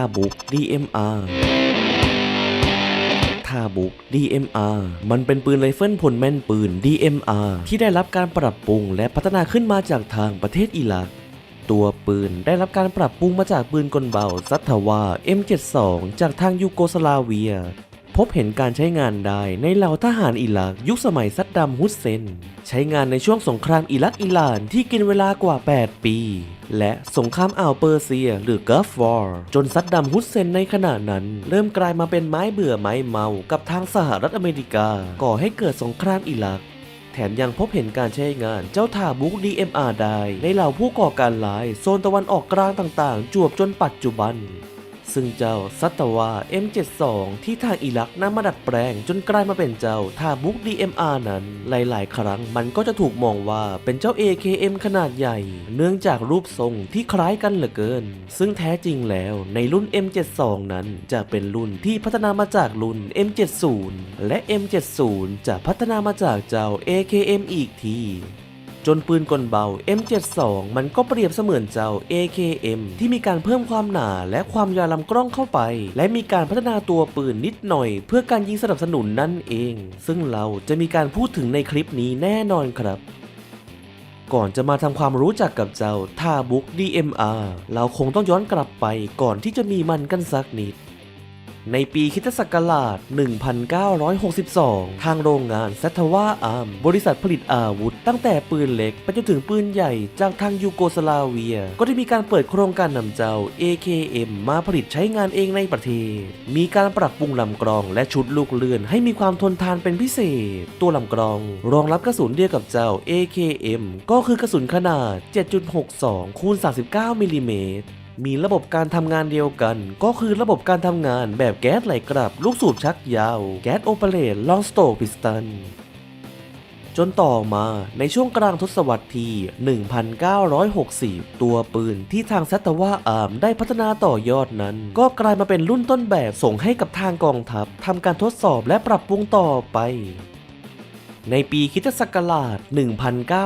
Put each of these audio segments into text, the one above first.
าบุก DMR ทาบุก DMR มันเป็นปืนไรเฟิลพลแม่นปืน DMR ที่ได้รับการปรับปรุงและพัฒนาขึ้นมาจากทางประเทศอิรักตัวปืนได้รับการปรับปรุงมาจากปืนกลเบาซัตทาวา M72 จากทางยูโกสลาเวีย พบเห็นการใช้งานได้ในเหล่าทหารอิรักยุคสมัยซัดดัมฮุสเซน ใช้งานในช่วงสงครามอิรักอิหร่านที่กินเวลากว่า 8 ปี และสงครามอ่าวเปอร์เซียหรือ Gulf War จนซัดดัมฮุสเซนในขณะนั้น เริ่มกลายมาเป็นไม้เบื่อไม้เมากับทางสหรัฐอเมริกา ก่อให้เกิดสงครามอิรักแถมยังพบเห็นการใช้งานเจ้าทาบุก DMR ได้ในเหล่าผู้ก่อการร้ายโซนตะวันออกกลางต่างๆ จวบจนปัจจุบัน ซึ่งเจ้าซัตตาวา M72 ที่ทางอิรักนำมาดัดแปลงจนกลายมาเป็นเจ้าทาบุก DMR นั้นหลาย ๆ ครั้งมันก็จะถูกมองว่าเป็นเจ้า AKM ขนาดใหญ่ เนื่องจากรูปทรงที่คล้ายกันเหลือเกิน ซึ่งแท้จริงแล้วในรุ่น M72 นั้นจะเป็นรุ่นที่พัฒนามาจากรุ่น M70 และ M70 จะพัฒนามาจากเจ้า AKM อีกที จนปืนกลเบา M72 มันก็เปรียบเสมือนเจ้า AKM ที่มีการเพิ่มความหนาและความยาวลำกล้องเข้าไป และมีการพัฒนาตัวปืนนิดหน่อย เพื่อการยิงสนับสนุนนั่นเอง ซึ่งเราจะมีการพูดถึงในคลิปนี้แน่นอนครับก่อนจะมาทำความรู้จักกับเจ้าทาบุก DMR เราคงต้องย้อนกลับไปก่อนที่จะมีมันกันสักนิด ในปีคิตศักราช 1962 ทางโรงงานซัตวาอาร์ม บริษัทผลิตอาวุธ ตั้งแต่ปืนเล็กไปจนถึงปืนใหญ่จากทางยูโกสลาเวีย ก็ได้มีการเปิดโครงการนำเจ้า AKM มาผลิตใช้งานเองในประเทศ มีการปรับปรุงลำกรองและชุดลูกเลื่อนให้มีความทนทานเป็นพิเศษ ตัวลำกรอง รองรับกระสุนเดียวกับเจ้า AKM ก็คือกระสุนขนาด 7.62 คูณ 39 มิลลิเมตร มีระบบการทำงานเดียวกัน ก็คือระบบการทำงานแบบแก๊สไหลกลับ ลูกสูบชักยาว แก๊สโอเปเรตลองสโตพิสตันจนต่อมาในช่วงกลางทศวรรษที่ 1960 ตัวปืนที่ทางซัตวาอาร์มได้พัฒนาต่อยอดนั้น ก็กลายมาเป็นรุ่นต้นแบบส่งให้กับทางกองทัพทำการทดสอบและปรับปรุงต่อไป ในปีคริตศักราช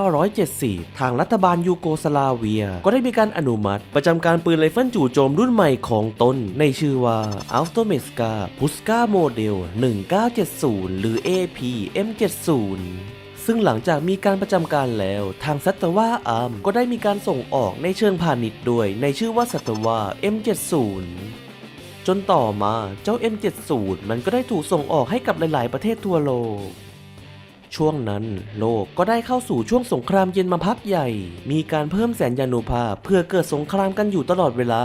1970 ทางรัฐบาลยูโกสลาเวีย ก็ได้มีการอนุมัติ ประจำการปืนไรเฟิลจู่โจมรุ่นใหม่ของตน ในชื่อว่า a u t o m e s c a p u s k a Model 1970 หรือ AP M70 ซึ่งหลังจากมีการประจำการแล้ว ทางซัตวาอาร์มก็ได้มีการส่งออกในเชิงพาณิชย์ด้วย ในชื่อว่าซัตวา M70 จนต่อมาเจ้า M70 มันก็ได้ถูกส่งออกให้กับหลาย ๆ ประเทศทั่วโลก ช่วงนั้นโลกก็ได้เข้าสู่ช่วงสงครามเย็นมาพักใหญ่ มีการเพิ่มแสนยานุภาพเพื่อเกิดสงครามกันอยู่ตลอดเวลา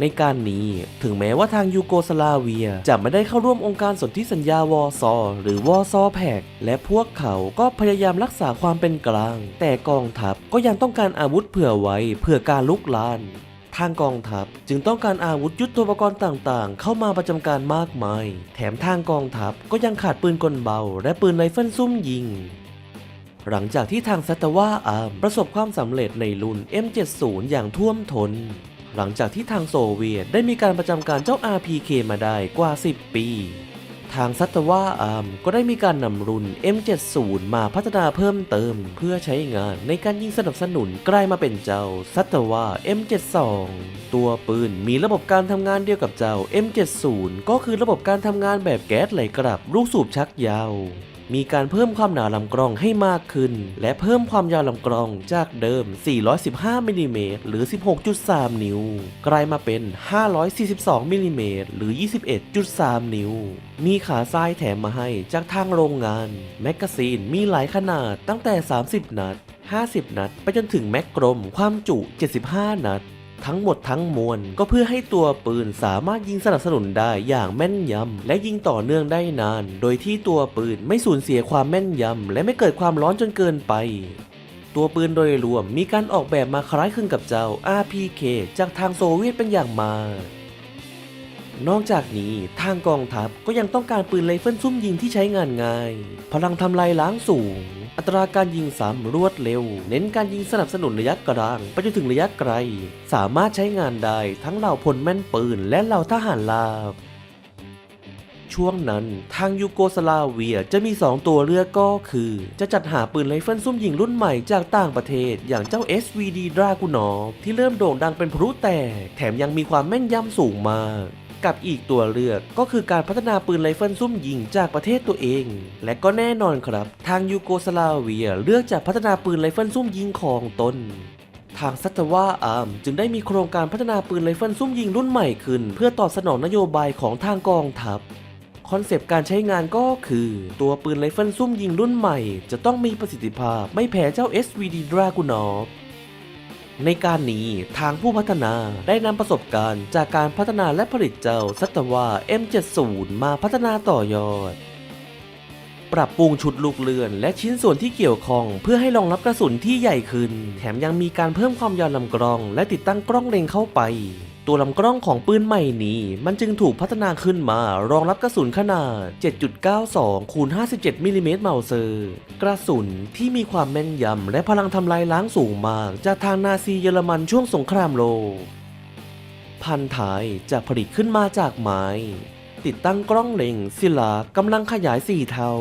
ในการนี้ถึงแม้ว่าทางยูโกสลาเวียจะไม่ได้เข้าร่วมองค์การสนธิสัญญาวอซอหรือวอซอแพกและพวกเขาก็พยายามรักษาความเป็นกลาง แต่กองทัพก็ยังต้องการอาวุธเผื่อไว้เพื่อการลุกลาน ทางกองทัพ จึงต้องการอาวุธยุทโธปกรณ์ต่างๆ เข้ามาประจำการมากมาย แถมทางกองทัพก็ยังขาดปืนกลเบา และปืนไรเฟิลซุ่มยิงหลังจากที่ทางซัตวาอาร์มประสบความสำเร็จในรุ่น M70 อย่างท่วมท้น หลังจากที่ทางโซเวียตได้มีการประจำการเจ้า RPK มาได้กว่า 10 ปี ทางซัตวาอาร์มก็ได้มีการนำรุ่น M70 มาพัฒนาเพิ่มเติม เพื่อใช้งานในการยิงสนับสนุนกลายมาเป็นเจ้าซัตวา M72 ตัวปืนมีระบบการทำงานเดียวกับเจ้า M70 ก็คือระบบการทำงานแบบแก๊สไหลกลับลูกสูบชักยาว มีการเพิ่มความหนาลำกล้องให้มากขึ้น และเพิ่มความยาวลำกล้องจากเดิม 415มิลลิเมตรหรือ 16.3 นิ้ว กลายมาเป็น 542มิลลิเมตรหรือ 21.3 นิ้ว มีขาซ้ายแถมมาให้จากทางโรงงาน แมกกาซีนมีหลายขนาดตั้งแต่ 30 นัด 50 นัด ไปจนถึงแม็กกลมความจุ 75 นัด ทั้งหมดทั้งมวลก็เพื่อให้ตัวปืนสามารถยิงสนับสนุนได้อย่างแม่นยำ และยิงต่อเนื่องได้นาน โดยที่ตัวปืนไม่สูญเสียความแม่นยำ และไม่เกิดความร้อนจนเกินไป ตัวปืนโดยรวมมีการออกแบบมาคล้ายคลึงกับเจ้า RPK จากทางโซเวียตเป็นอย่างมากนอกจากนี้ทางกองทัพก็ยังต้องการปืนไรเฟิลซุ่มยิงที่ใช้งานง่าย พลังทำลายล้างสูง อัตราการยิงซ้ำรวดเร็ว เน้นการยิงสนับสนุนระยะกลางไปจนถึงระยะไกล สามารถใช้งานได้ทั้งเหล่าพลแม่นปืนและเหล่าทหารลาบ ช่วงนั้นทางยูโกสลาเวียจะมี 2 ตัวเลือกก็คือ จะจัดหาปืนไรเฟิลซุ่มยิงรุ่นใหม่จากต่างประเทศ อย่างเจ้า SVD Dragunov ที่เริ่มโด่งดังเป็นพลุแตกแถมยังมีความแม่นยำสูงมาก กับอีกตัวเลือกก็คือการพัฒนาปืนไรเฟิลซุ่มยิงจากประเทศตัวเอง และก็แน่นอนครับ ทางยูโกสลาเวียเลือกจะพัฒนาปืนไรเฟิลซุ่มยิงของตนทางซัตวาอาร์มจึงได้มีโครงการพัฒนาปืนไรเฟิลซุ่มยิงรุ่นใหม่ขึ้น เพื่อตอบสนองนโยบายของทางกองทัพคอนเซปต์การใช้งานก็คือ ตัวปืนไรเฟิลซุ่มยิงรุ่นใหม่ จะต้องมีประสิทธิภาพไม่แพ้เจ้า SVD Dragunov ในการนี้ทางผู้พัฒนาได้นำประสบการณ์จากการพัฒนาและผลิตเจ้าซัตวา M70 มาพัฒนาต่อยอด ปรับปรุงชุดลูกเลื่อน และชิ้นส่วนที่เกี่ยวข้อง เพื่อให้รองรับกระสุนที่ใหญ่ขึ้น แถมยังมีการเพิ่มความยาวลำกล้อง และติดตั้งกล้องเล็งเข้าไป ตัวลำกล้องของปืนใหม่นี้ มันจึงถูกพัฒนาขึ้นมารองรับกระสุนขนาด 7.92คูณ57มิลลิเมตรเมาเซอร์ กระสุนที่มีความแม่นยำและพลังทำลายล้างสูงมาก จากทางนาซีเยอรมันช่วงสงครามโลก พันท้ายจะผลิตขึ้นมาจากไม้ ติดตั้งกล้องเล็งศิลากำลังขยาย 4 เท่า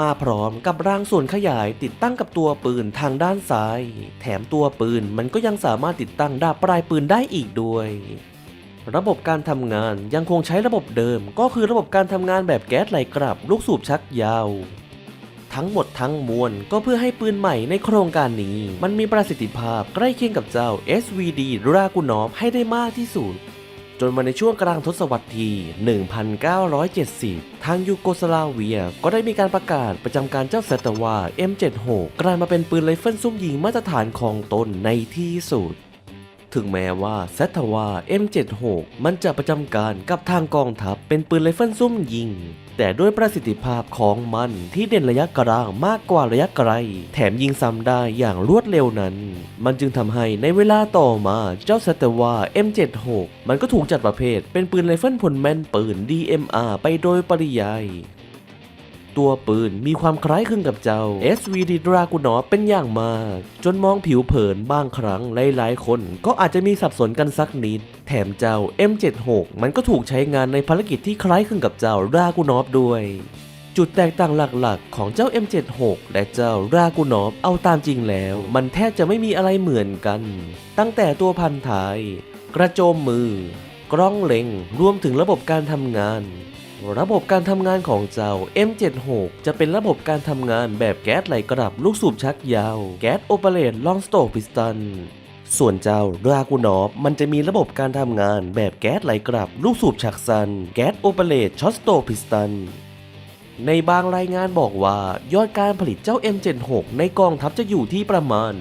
มาพร้อมกับรางส่วนขยายติดตั้งกับตัวปืนทางด้านซ้าย แถมตัวปืนมันก็ยังสามารถติดตั้งดาบปลายปืนได้อีกด้วย ระบบการทำงานยังคงใช้ระบบเดิม ก็คือระบบการทำงานแบบแก๊สไหลกลับ ลูกสูบชักยาว ทั้งหมดทั้งมวลก็เพื่อให้ปืนใหม่ในโครงการนี้ มันมีประสิทธิภาพใกล้เคียงกับเจ้า SVD Dragunov ให้ได้มากที่สุด จนมาในช่วงกลางทศวรรษที่ 1970 ทางยูโกสลาเวียก็ได้มีการประกาศประจำการเจ้าเซตวา M76 กลายมาเป็นปืนไรเฟิลซุ่มยิงมาตรฐานของตนในที่สุด ถึงแม้ว่าเซตวา M76 มันจะประจำการกับทางกองทัพเป็นปืนไรเฟิลซุ่มยิง แต่ด้วยประสิทธิภาพของมันที่เด่นระยะกลางมากกว่าระยะไกล แถมยิงซ้ำได้อย่างรวดเร็วนั้น มันจึงทำให้ในเวลาต่อมาเจ้าเซตวา M76 มันก็ถูกจัดประเภทเป็นปืนไรเฟิลพลแม่นปืน DMR ไปโดยปริยาย ตัวปืนมีความคล้ายคลึงกับเจ้า SVD Dragunov เป็นอย่างมาก จนมองผิวเผินบางครั้งหลายๆ คนก็อาจจะมีสับสนกันสักนิด แถมเจ้า M76 มันก็ถูกใช้งานในภารกิจที่คล้ายคลึงกับเจ้า Dragunov ด้วยจุดแตกต่างหลักๆ ของเจ้า M76 และเจ้า Dragunov เอาตามจริงแล้ว มันแทบจะไม่มีอะไรเหมือนกัน ตั้งแต่ตัวพันท้าย กระโจมมือ กล้องเล็ง รวมถึงระบบการทำงาน ระบบการทำงานของเจ้า M76 จะเป็นระบบการทำงานแบบแก๊สไหลกลับลูกสูบชักยาว แก๊สโอเปเรตลองสโตกพิสตัน ส่วนเจ้าดรากูนอฟมันจะมีระบบการทำงานแบบแก๊สไหลกลับลูกสูบชักซัน แก๊สโอเปเรตช็อตสโตกพิสตัน ในบางรายงานบอกว่ายอดการผลิตเจ้า M76 ในกองทัพจะอยู่ที่ประมาณ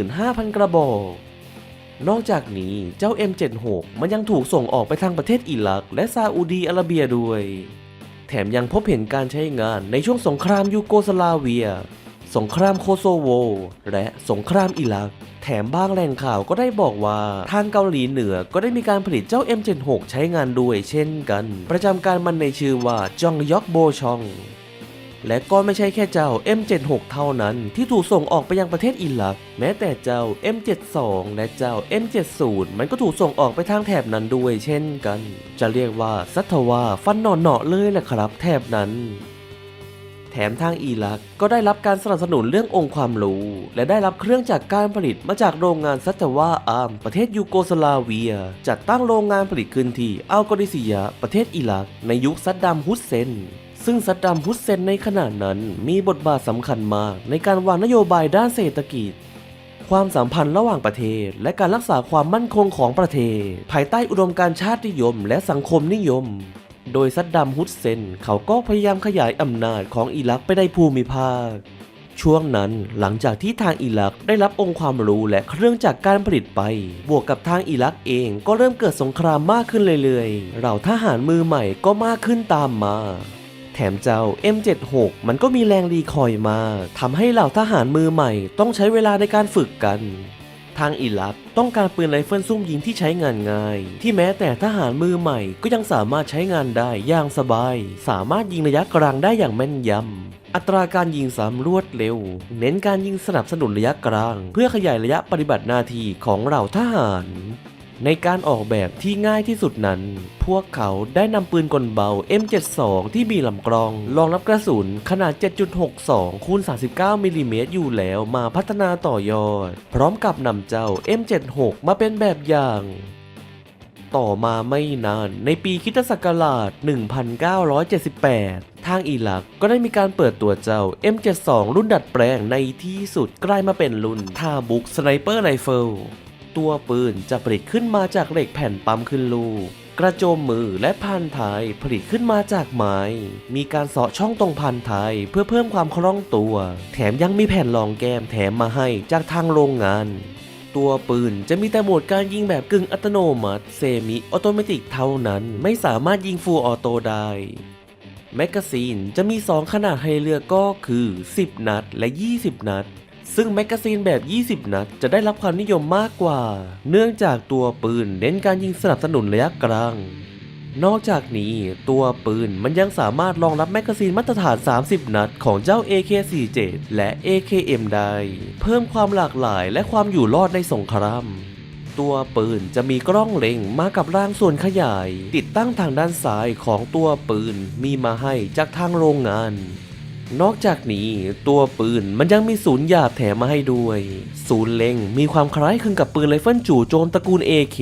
15,000 กระบอก นอกจากนี้เจ้า M76 มันยังถูกส่งออกไปทางประเทศอิรัก และซาอุดีอาระเบียด้วย แถมยังพบเห็นการใช้งานในช่วงสงครามยูโกสลาเวีย สงครามโคโซโว และสงครามอิรัก แถมบางแหล่งข่าวก็ได้บอกว่าทางเกาหลีเหนือก็ได้มีการผลิตเจ้า M76 ใช้งานด้วยเช่นกัน ประจำการมันในชื่อว่าจองยอกโบชอง และก็ไม่ใช่แค่เจ้า M76 เท่านั้นที่ถูกส่งออกไปยังประเทศอิรัก แม้แต่เจ้า M72 และเจ้า M70 มันก็ถูกส่งออกไปทางแถบนั้นด้วยเช่นกัน จะเรียกว่าสัตวาฟันหนอนเนาะเลยแหละครับแถบนั้นแถมทางอิรักก็ได้รับการสนับสนุนเรื่ององค์ความรู้ และได้รับเครื่องจักรการผลิตมาจากโรงงานซัตวาอาร์มประเทศยูโกสลาเวีย จัดตั้งโรงงานผลิตขึ้นที่อัลกอริซิยประเทศอิรัก ในยุคซัดดัมฮุสเซน ซึ่งซัดดัมฮุสเซนในขณะนั้นมีบทบาทสำคัญมากในการวางนโยบายด้านเศรษฐกิจ ความสัมพันธ์ระหว่างประเทศ และการรักษาความมั่นคงของประเทศ ภายใต้อุดมการณ์ชาตินิยม และสังคมนิยม โดยซัดดัมฮุสเซนเขาก็พยายามขยายอำนาจของอิรักไปในภูมิภาค ช่วงนั้นหลังจากที่ทางอิรักได้รับองค์ความรู้และเครื่องจักรการผลิตไป บวกกับทางอิรักเองก็เริ่มเกิดสงครามมากขึ้นเรื่อยๆเหล่าทหารมือใหม่ก็มากขึ้นตามมา แถมเจ้า M76 มันก็มีแรงรีคอยมาทำให้เหล่าทหารมือใหม่ต้องใช้เวลาในการฝึกกัน ทางอิรักต้องการปืนไรเฟิลซุ่มยิงที่ใช้งานง่าย ที่แม้แต่ทหารมือใหม่ก็ยังสามารถใช้งานได้อย่างสบาย สามารถยิงระยะกลางได้อย่างแม่นยำอัตราการยิงซ้ำรวดเร็ว เน้นการยิงสนับสนุนระยะกลาง เพื่อขยายระยะปฏิบัติหน้าที่ของเหล่าทหาร ในการออกแบบที่ง่ายที่สุดนั้น พวกเขาได้นำปืนกลเบา M72 ที่มีลำกรอง รองรับกระสุนขนาด 7.62คูณ39มิลลิเมตรอยู่แล้วมาพัฒนาต่อยอด พร้อมกับนำเจ้า M76 มาเป็นแบบอย่างต่อมาไม่นานในปีคริสตศักราช 1978 ทางอิรักก็ได้มีการเปิดตัวเจ้า M72 รุ่นดัดแปลงในที่สุดกลายมาเป็นรุ่นทาบุกสไนเปอร์ไรเฟิล ตัวปืนจะผลิตขึ้นมาจากเหล็กแผ่นปั๊มขึ้นลูกกระโจมมือและพันท้ายผลิตขึ้นมาจากไม้ มีการเสาะช่องตรงพันท้ายเพื่อเพิ่มความคล่องตัว แถมยังมีแผ่นรองแก้มแถมมาให้จากทางโรงงาน ตัวปืนจะมีแต่โหมดการยิงแบบกึ่งอัตโนมัติเซมิออโตเมติกเท่านั้นไม่สามารถยิงฟูลออโตได้แมกกาซีนจะมี 2 ขนาดให้เลือกก็คือ 10 นัดและ 20 นัด ซึ่งแมกกาซีนแบบ 20 นัดจะได้รับความนิยมมากกว่า เนื่องจากตัวปืนเน้นการยิงสนับสนุนระยะกลาง นอกจากนี้ตัวปืนมันยังสามารถรองรับแมกกาซีนมาตรฐาน 30 นัดของเจ้า AK47 และ AKM ได้ เพิ่มความหลากหลายและความอยู่รอดในสงครามตัวปืนจะมีกล้องเล็งมากับร่างส่วนขยาย ติดตั้งทางด้านซ้ายของตัวปืนมีมาให้จากทางโรงงาน นอกจากนี้ตัวปืนมันยังมีศูนย์หยาบแถมมาให้ด้วย ศูนย์เล็งมีความคล้ายคลึงกับปืนไรเฟิลจู่โจมตระกูล AK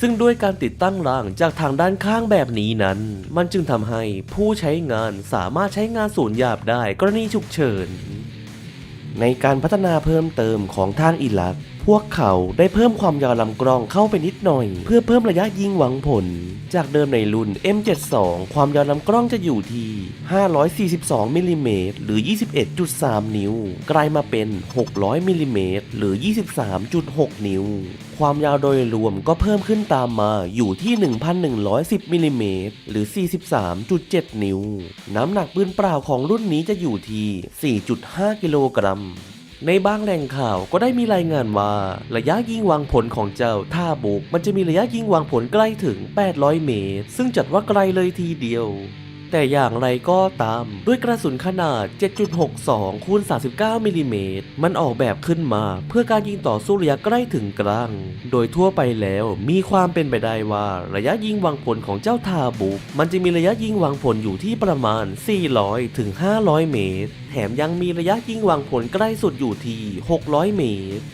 ซึ่งด้วยการติดตั้งรางจากทางด้านข้างแบบนี้นั้น มันจึงทำให้ผู้ใช้งานสามารถใช้งานศูนย์หยาบได้กรณีฉุกเฉิน ในการพัฒนาเพิ่มเติมของทางอิรัก พวกเขาได้เพิ่มความยาวลำกล้องเข้าไปนิดหน่อย เพื่อเพิ่มระยะยิงหวังผล จากเดิมในรุ่น M72 ความยาวลำกล้องจะอยู่ที่ 542มิลลิเมตรหรือ 21.3 นิ้ว กลายมาเป็น 600มิลลิเมตรหรือ 23.6 นิ้ว ความยาวโดยรวมก็เพิ่มขึ้นตามมาอยู่ที่ 1,110มิลลิเมตรหรือ 43.7 นิ้ว น้ำหนักปืนเปล่าของรุ่นนี้จะอยู่ที่ 4.5 กิโลกรัม ในบางแหล่งข่าวก็ได้มีรายงานว่า ระยะยิงวางผลของเจ้าท่าบุก มันจะมีระยะยิงวางผลใกล้ถึง 800 เมตร ซึ่งจัดว่าไกลเลยทีเดียว แต่อย่างไรก็ตาม ด้วยกระสุนขนาด 7.62คูณ39มิลลิเมตรมันออกแบบขึ้นมาเพื่อการยิงต่อสู้ระยะใกล้ถึงกลาง โดยทั่วไปแล้วมีความเป็นไปได้ว่าระยะยิงวางผลของเจ้าทาบุกมันจะมีระยะยิงวางผลอยู่ที่ประมาณ 400 ถึง 500 เมตร แถมยังมีระยะยิงวางผลใกล้สุดอยู่ที่ 600 เมตร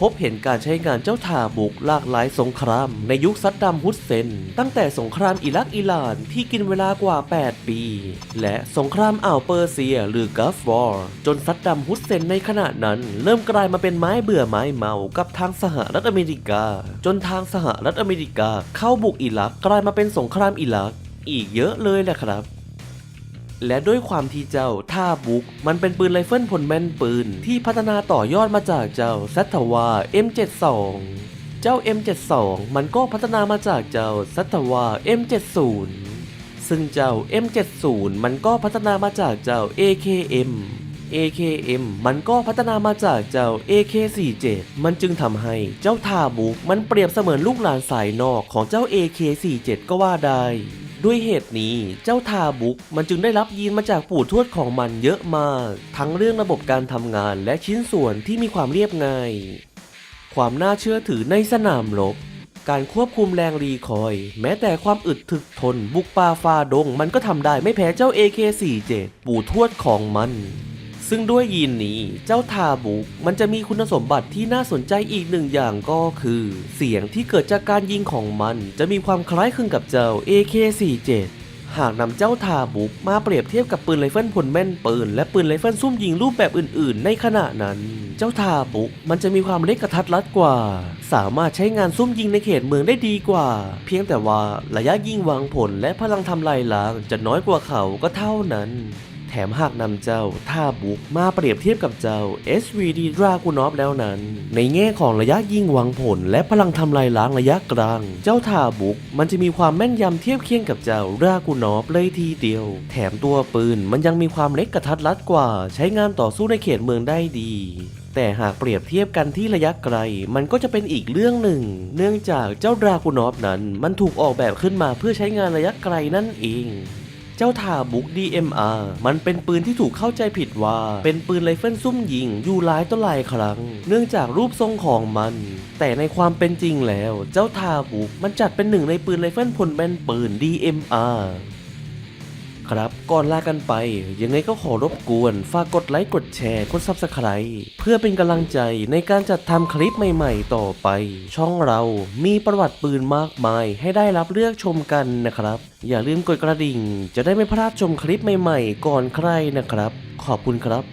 พบเห็นการใช้งานเจ้าทาบุกหลากหลายสงคราม ในยุคซัดดัมฮุสเซน ตั้งแต่สงครามอิรักอิหร่านที่กินเวลากว่า 8 ปี และสงครามอ่าวเปอร์เซีย หรือกัฟวอร์จนซัดดัมฮุสเซนในขณะนั้น เริ่มกลายมาเป็นไม้เบื่อไม้เมากับทางสหรัฐอเมริกา จนทางสหรัฐอเมริกาเข้าบุกอิรักกลายมาเป็นสงครามอิรัก อีกเยอะเลยแหละครับ และด้วยความที่เจ้าท่าบุก มันเป็นปืนไรเฟิลพลแม่นปืน ที่พัฒนาต่อยอดมาจากเจ้าซัตวา M72 เจ้า M72 มันก็พัฒนามาจากเจ้าซัตวา M70 ซึ่งเจ้า M70 มันก็พัฒนามาจากเจ้า AKM AKM มันก็พัฒนามาจากเจ้า AK47 มันจึงทำให้เจ้าทาบุกมันเปรียบเสมือนลูกหลานสายนอกของเจ้า AK47 ก็ว่าได้ ด้วยเหตุนี้เจ้าทาบุกมันจึงได้รับยีนมาจากปู่ทวดของมันเยอะมาก ทั้งเรื่องระบบการทำงานและชิ้นส่วนที่มีความเรียบง่าย ความน่าเชื่อถือในสนามรบ การควบคุมแรงรีคอย แม้แต่ความอึดถึกทนบุกป่าฟาดง มันก็ทำได้ไม่แพ้เจ้า AK47 ปู่ทวดของมัน ซึ่งด้วยยีนนี้เจ้าทาบุกมันจะมีคุณสมบัติที่น่าสนใจอีกหนึ่งอย่างก็คือ เสียงที่เกิดจากการยิงของมันจะมีความคล้ายคลึงกับเจ้า AK47 หากนำเจ้าทาบุกมาเปรียบเทียบกับปืนไรเฟิลพลแม่นปืน และปืนไรเฟิลซุ่มยิงรูปแบบอื่น ๆ ในขณะนั้น เจ้าทาบุกมันจะมีความเล็กกระทัดรัดกว่า สามารถใช้งานซุ่มยิงในเขตเมืองได้ดีกว่า เพียงแต่ว่าระยะยิงวางผลและพลังทำลายล้างจะน้อยกว่าเขาก็เท่านั้น ถมหากนำเจ้าท่าบุกมาเปรียบเทียบกับเจ้า SVD Dragunov แล้วนั้น ในแง่ของระยะยิงหวังผล และพลังทำลายล้างระยะกลาง เจ้าท่าบุก มันจะมีความแม่นยำเทียบเคียงกับเจ้า Dragunov เลยทีเดียว แถมตัวปืนมันยังมีความเล็กกระทัดรัดกว่า ใช้งานต่อสู้ในเขตเมืองได้ดีแต่หากเปรียบเทียบกันที่ระยะไกล มันก็จะเป็นอีกเรื่องหนึ่ง เนื่องจากเจ้าดรากูนอฟนั้น มันถูกออกแบบขึ้นมาเพื่อใช้งานระยะไกลนั่นเอง เจ้าทาบุก DMR มันเป็นปืนที่ถูกเข้าใจผิดว่า เป็นปืนไรเฟิลซุ่มยิงอยู่หลายต่อหลายครั้ง เนื่องจากรูปทรงของมัน แต่ในความเป็นจริงแล้ว เจ้าทาบุกมันจัดเป็นหนึ่งในปืนไรเฟิลพลแบนปืน DMR ครับ ก่อนลากันไป ยังไงก็ขอรบกวน ฝากกดไลค์กดแชร์กด s u b สไครต์เพื่อเป็นกำลังใจในการจัดทำคลิปใหม่ๆ ต่อไป ช่องเรามีประวัติปืนมากมาย ให้ได้รับเลือกชมกันนะครับ อย่าลืมกดกระดิ่ง จะได้ไม่พลาดชมคลิปใหม่ๆ ก่อนใครนะครับ ขอบคุณครับ